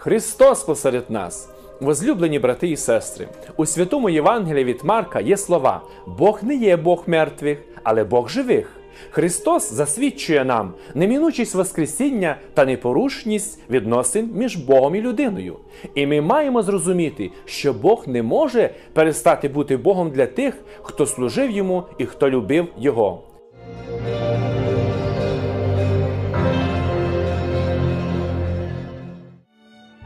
Христос посеред нас. Возлюблені брати і сестри, у святому Євангелії від Марка є слова: Бог не є Бог мертвих, але Бог живих. Христос засвідчує нам немінучість Воскресіння та непорушність відносин між Богом і людиною. І ми маємо зрозуміти, що Бог не може перестати бути Богом для тих, хто служив йому і хто любив Його.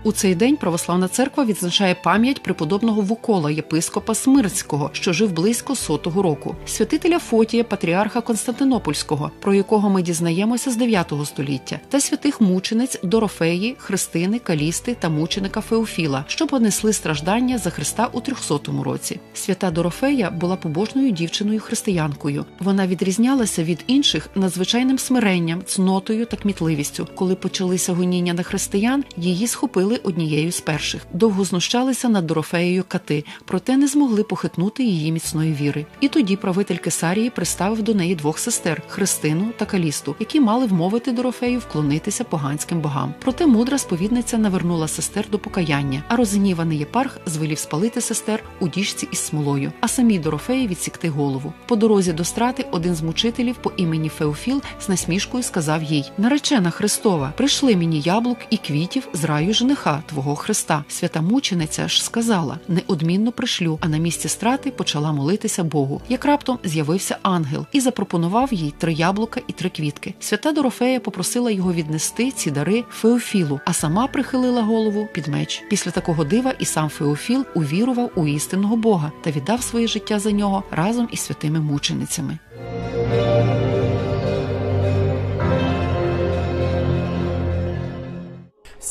У цей день православна церква відзначає пам'ять преподобного Вукола, єпископа Смирцького, що жив близько сотого року, святителя Фотія, патріарха Константинопольського, про якого ми дізнаємося з 9 століття, та святих мучениць Дорофеї, Христини, Калісти та мученика Феофіла, що понесли страждання за Христа у 300 році. Свята Дорофея була побожною дівчиною християнкою. Вона відрізнялася від інших надзвичайним смиренням, цнотою та кмітливістю. Коли почалися гоніння на християн, її схопили однією з перших. Довго знущалися над Дорофеєю кати, проте не змогли похитнути її міцної віри. І тоді правитель Кесарії приставив до неї двох сестер Христину та Калісту, які мали вмовити Дорофею вклонитися поганським богам. Проте мудра сповідниця навернула сестер до покаяння, а розгніваний єпарх звелів спалити сестер у діжці із смолою, а самій Дорофеї відсікти голову. По дорозі до страти один з мучителів по імені Феофіл з насмішкою сказав їй: Наречена Христова, прийшли мені яблук і квітів з раю жениха твого Христа. Свята мучениця ж сказала: неодмінно пришлю, а на місці страти почала молитися Богу. Як раптом з'явився ангел і запропонував їй три яблука і три квітки. Свята Дорофея попросила його віднести ці дари Феофілу, а сама прихилила голову під меч. Після такого дива і сам Феофіл увірував у істинного Бога та віддав своє життя за нього разом із святими мученицями.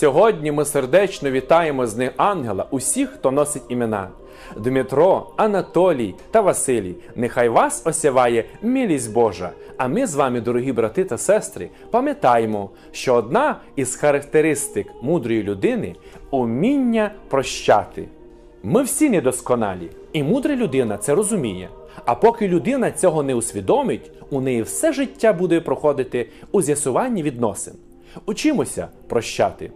Сьогодні ми сердечно вітаємо з ним ангела усіх, хто носить імена. Дмитро, Анатолій та Василій. Нехай вас осяває милість Божа. А ми з вами, дорогі брати та сестри, пам'ятаємо, що одна із характеристик мудрої людини уміння прощати. Ми всі недосконалі, і мудра людина це розуміє. А поки людина цього не усвідомить, у неї все життя буде проходити у з'ясуванні відносин. Учимося прощати.